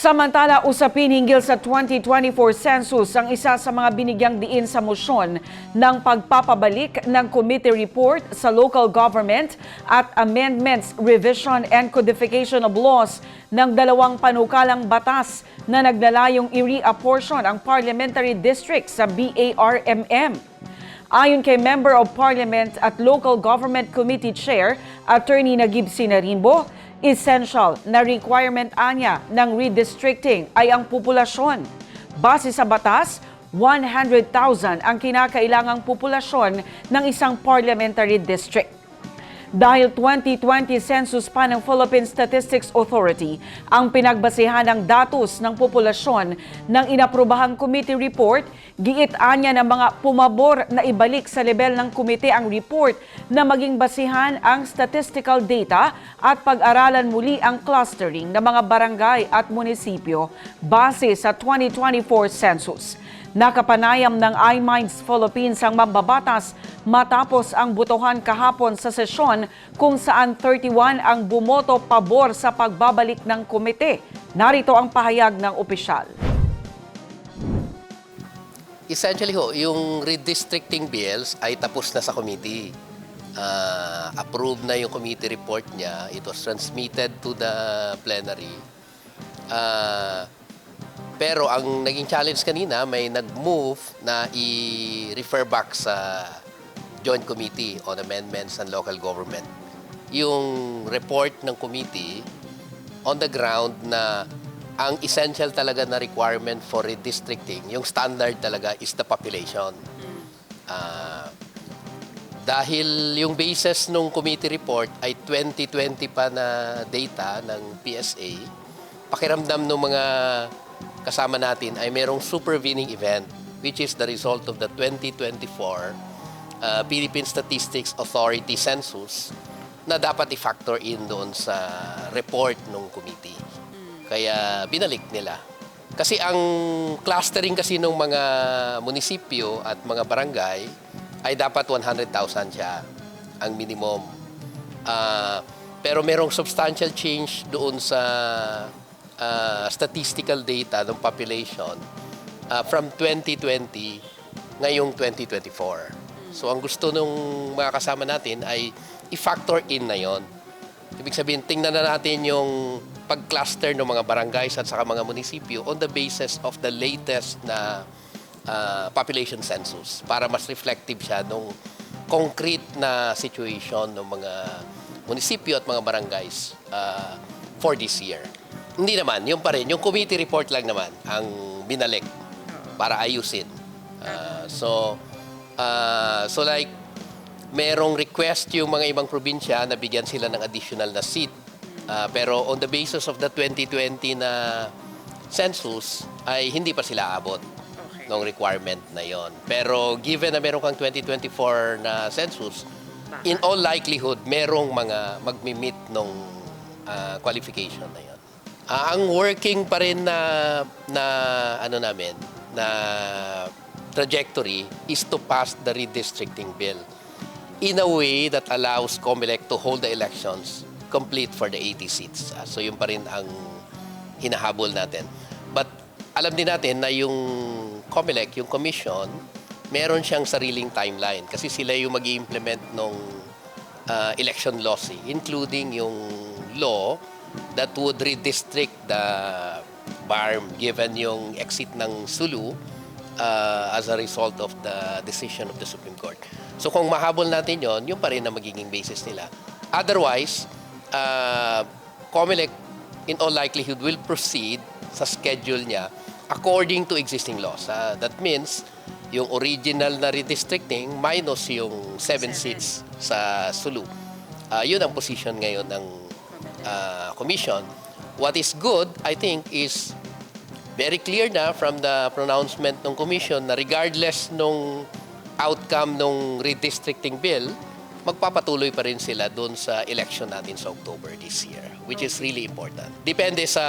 Samantala, usapin hinggil sa 2024 census ang isa sa mga binigyang diin sa motion ng pagpapabalik ng committee report sa local government at amendments, revision and codification of laws ng dalawang panukalang batas na naglalayong i-reapportion ang parliamentary district sa BARMM. Ayon kay Member of Parliament at Local Government Committee Chair, Attorney Nagib Sinarimbo, essential na requirement anya ng redistricting ay ang populasyon. Base sa batas, 100,000 ang kinakailangang populasyon ng isang parliamentary district. Dahil 2020 census pa ng Philippine Statistics Authority ang pinagbasehan ng datos ng populasyon ng inaprobahang committee report, giit anya ng mga pumabor na ibalik sa level ng komite ang report na maging basihan ang statistical data at pag-aralan muli ang clustering ng mga barangay at munisipyo base sa 2024 census. Nakapanayam ng iMinds Philippines ang mambabatas matapos ang butuhan kahapon sa sesyon kung saan 31 ang bumoto pabor sa pagbabalik ng komite. Narito ang pahayag ng opisyal. Essentially ho, yung redistricting bills ay tapos na sa committee. Ah, approved na yung committee report niya. It was transmitted to the plenary. Ah, pero ang naging challenge kanina, may nag-move na i-refer back sa Joint Committee on Amendments and Local Government. Yung report ng committee on the ground na ang essential talaga na requirement for redistricting, yung standard talaga is the population. Ah, dahil yung basis nung committee report ay 2020 pa na data ng PSA, pakiramdam ng mga kasama natin ay merong supervening event which is the result of the 2024 uh, Philippine Statistics Authority census na dapat i-factor in doon sa report ng committee. Kaya binalik nila. Kasi ang clustering kasi ng mga munisipyo at mga barangay ay dapat 100,000 siya ang minimum. Ah, pero merong substantial change doon sa ah, statistical data ng population ah, from 2020 ngayong 2024. So ang gusto nung mga kasama natin ay i-factor in na yon. Ibig sabihin, tingnan na natin yung pag-cluster ng mga barangays at saka mga munisipyo on the basis of the latest na ah, population census para mas reflective siya nung concrete na situation ng mga munisipyo at mga barangays ah, for this year. Hindi naman, yung pa rin, yung committee report lang naman ang binalik para ayusin. Ah, so, ah, so like, merong request yung mga ibang probinsya na bigyan sila ng additional na seat. Ah, pero on the basis of the 2020 na census, ay hindi pa sila abot ng requirement na yon. Pero given na meron kang 2024 na census, in all likelihood, merong mga magmi-meet ng qualification na yon. Ah, ang working pa rin na, na ano namin, na trajectory is to pass the redistricting bill in a way that allows COMELEC to hold the elections complete for the 80 seats. Ah, So yun pa rin ang hinahabol natin. But alam din natin na yung COMELEC, yung commission, meron siyang sariling timeline kasi sila yung mag implement ng election laws, eh, including yung law that would redistrict the BARM given yung exit ng Sulu uh, as a result of the decision of the Supreme Court. So kung mahabol natin yon, yun pa rin ang magiging basis nila. Otherwise, uh, COMELEC in all likelihood will proceed sa schedule niya according to existing laws. Uh, that means yung original na redistricting minus yung seven seats sa Sulu. Uh, yun ang position ngayon ng uh, commission. What is good, I think, is very clear na from the pronouncement ng commission na regardless nung outcome nung redistricting bill, magpapatuloy pa rin sila doon sa election natin sa October this year, which is really important. Depende sa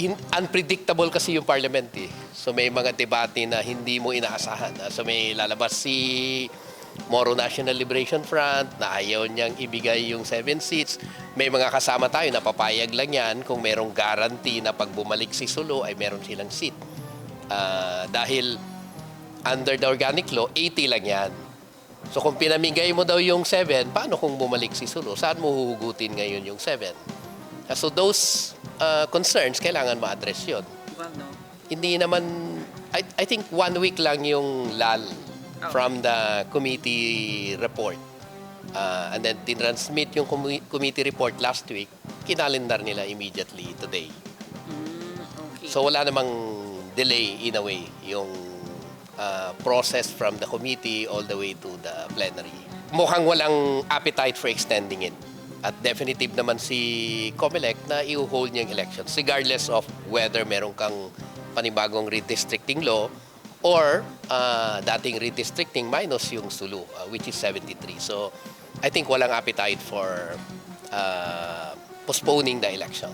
in- unpredictable kasi yung parliament eh. So may mga debate na hindi mo inaasahan. Ah, So may lalabas si Moro National Liberation Front na ayaw niyang ibigay yung seven seats. May mga kasama tayo na papayag lang yan kung merong guarantee na pag bumalik si Sulu ay meron silang seat. Ah, dahil under the organic law, 80 lang yan. So kung pinamigay mo daw yung 7, paano kung bumalik si Sulu? Saan mo huhugutin ngayon yung 7? Ah, So those ah, concerns, kailangan ma-address yun. Hindi naman, I, I think one week lang yung lal from the committee report. Ah, and then tinransmit yung commi- committee report last week, kinalendar nila immediately today. So wala namang delay in a way yung uh, process from the committee all the way to the plenary. Mukhang walang appetite for extending it. At definitive naman si COMELEC na i-hold niya yung elections regardless of whether meron kang panibagong redistricting law or uh, dating redistricting minus yung Sulu, uh, which is 73. So I think walang appetite for uh, postponing the election.